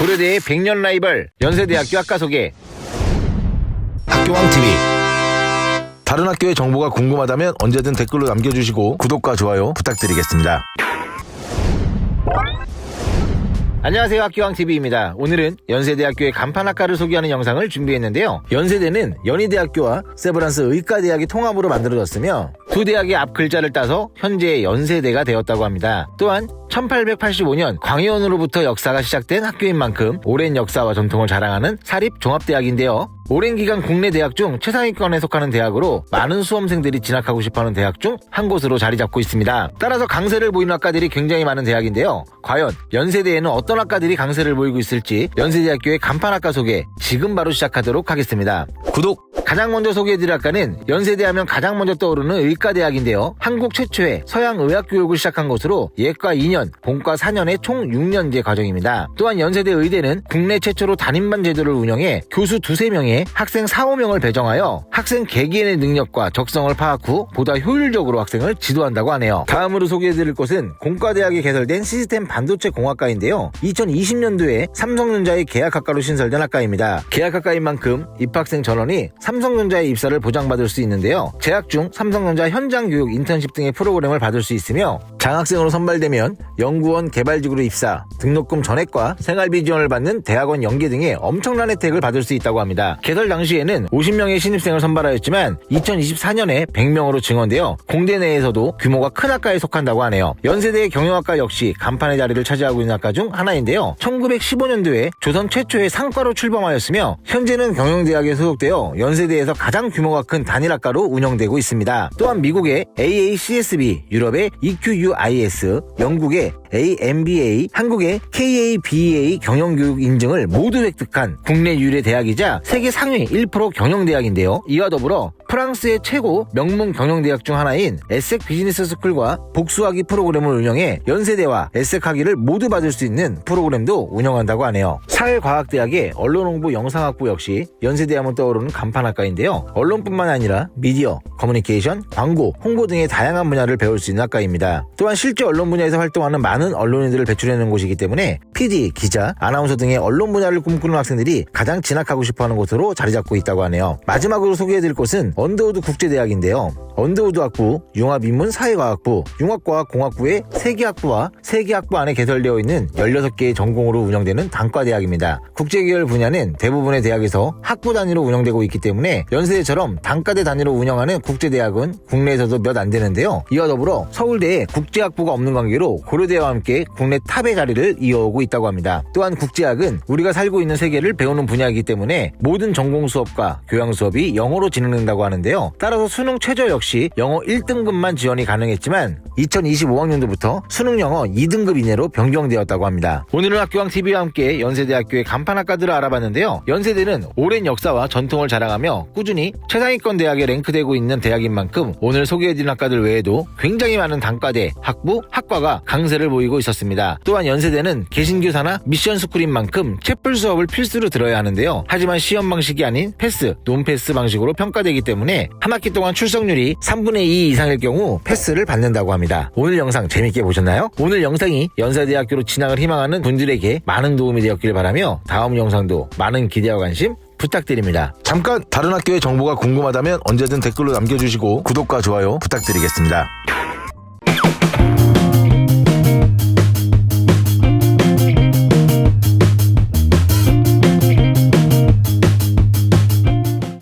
고려대의 100년 라이벌 연세대학교 학과 소개 학교왕TV 다른 학교의 정보가 궁금하다면 언제든 댓글로 남겨주시고 구독과 좋아요 부탁드리겠습니다. 안녕하세요. 학교왕TV입니다. 오늘은 연세대학교의 간판학과를 소개하는 영상을 준비했는데요. 연세대는 연희대학교와 세브란스 의과대학이 통합으로 만들어졌으며 두 대학의 앞 글자를 따서 현재 연세대가 되었다고 합니다. 또한 1885년 광해원으로부터 역사가 시작된 학교인 만큼 오랜 역사와 전통을 자랑하는 사립종합대학인데요. 오랜 기간 국내 대학 중 최상위권에 속하는 대학으로 많은 수험생들이 진학하고 싶어하는 대학 중 한 곳으로 자리 잡고 있습니다. 따라서 강세를 보이는 학과들이 굉장히 많은 대학인데요. 과연 연세대에는 어떤 학과들이 강세를 보이고 있을지 연세대학교의 간판학과 소개 지금 바로 시작하도록 하겠습니다. 구독! 가장 먼저 소개해드릴 학과는 연세대 하면 가장 먼저 떠오르는 의과대학인데요. 한국 최초의 서양 의학 교육을 시작한 곳으로 예과 2년, 본과 4년의 총 6년제 과정입니다. 또한 연세대 의대는 국내 최초로 단임반 제도를 운영해 교수 두세 명에 학생 4, 5명을 배정하여 학생 개개인의 능력과 적성을 파악 후 보다 효율적으로 학생을 지도한다고 하네요. 다음으로 소개해드릴 곳은 공과대학에 개설된 시스템 반도체 공학과인데요. 2020년도에 삼성전자의 계약학과로 신설된 학과입니다. 계약학과인 만큼 입학생 전원이 삼성전자의 입사를 보장받을 수 있는데요. 재학 중 삼성전자 현장 교육 인턴십 등의 프로그램을 받을 수 있으며 장학생으로 선발되면 연구원 개발직으로 입사, 등록금 전액과 생활비 지원을 받는 대학원 연계 등의 엄청난 혜택을 받을 수 있다고 합니다. 개설 당시에는 50명의 신입생을 선발하였지만 2024년에 100명으로 증원되어 공대 내에서도 규모가 큰 학과에 속한다고 하네요. 연세대의 경영학과 역시 간판의 자리를 차지하고 있는 학과 중 하나인데요. 1915년도에 조선 최초의 상과로 출범하였으며 현재는 경영대학에 소속되어 연세 대에서 가장 규모가 큰 단일학과로 운영되고 있습니다. 또한 미국의 AACSB, 유럽의 EQUIS, 영국의 AMBA, 한국의 KABA 경영교육 인증을 모두 획득한 국내 유일의 대학이자 세계 상위 1% 경영대학인데요. 이와 더불어 프랑스의 최고 명문 경영대학 중 하나인 에섹 비즈니스 스쿨과 복수학위 프로그램을 운영해 연세대와 에섹 학위를 모두 받을 수 있는 프로그램도 운영한다고 하네요. 사회과학대학의 언론홍보 영상학부 역시 연세대 하면 떠오르는 간판학과인데요. 언론뿐만 아니라 미디어, 커뮤니케이션, 광고, 홍보 등의 다양한 분야를 배울 수 있는 학과입니다. 또한 실제 언론 분야에서 활동하는 많은 언론인들을 배출해내는 곳이기 때문에 PD, 기자, 아나운서 등의 언론 분야를 꿈꾸는 학생들이 가장 진학하고 싶어하는 곳으로 자리 잡고 있다고 하네요. 마지막으로 소개해드릴 곳은 언더우드 국제대학인데요. 언더우드 학부, 융합인문 사회과학부, 융합과학 공학부의 세계학부와 세계학부 안에 개설되어 있는 16개의 전공으로 운영되는 단과대학입니다. 국제계열 분야는 대부분의 대학에서 학부 단위로 운영되고 있기 때문에 연세대처럼 단과대 단위로 운영하는 국제대학은 국내에서도 몇 안 되는데요. 이와 더불어 서울대에 국제학부가 없는 관계로 고려대와 함께 국내 탑의 자리를 이어오고 있다고 합니다. 또한 국제학은 우리가 살고 있는 세계를 배우는 분야이기 때문에 모든 전공 수업과 교양 수업이 영어로 진행된다고 하는 데요. 따라서 수능 최저 역시 영어 1등급만 지원이 가능했지만 2025학년도부터 수능 영어 2등급 이내로 변경되었다고 합니다. 오늘은 학교왕TV와 함께 연세대학교의 간판학과들을 알아봤는데요. 연세대는 오랜 역사와 전통을 자랑하며 꾸준히 최상위권 대학에 랭크되고 있는 대학인 만큼 오늘 소개해드린 학과들 외에도 굉장히 많은 단과대, 학부, 학과가 강세를 보이고 있었습니다. 또한 연세대는 개신교사나 미션스쿨인 만큼 채플 수업을 필수로 들어야 하는데요. 하지만 시험 방식이 아닌 패스, 논패스 방식으로 평가되기 때문에 한 학기 동안 출석률이 3분의 2 이상일 경우 패스를 받는다고 합니다. 오늘 영상 재밌게 보셨나요? 오늘 영상이 연세대학교로 진학을 희망하는 분들에게 많은 도움이 되었길 바라며 다음 영상도 많은 기대와 관심 부탁드립니다. 잠깐 다른 학교의 정보가 궁금하다면 언제든 댓글로 남겨주시고 구독과 좋아요 부탁드리겠습니다.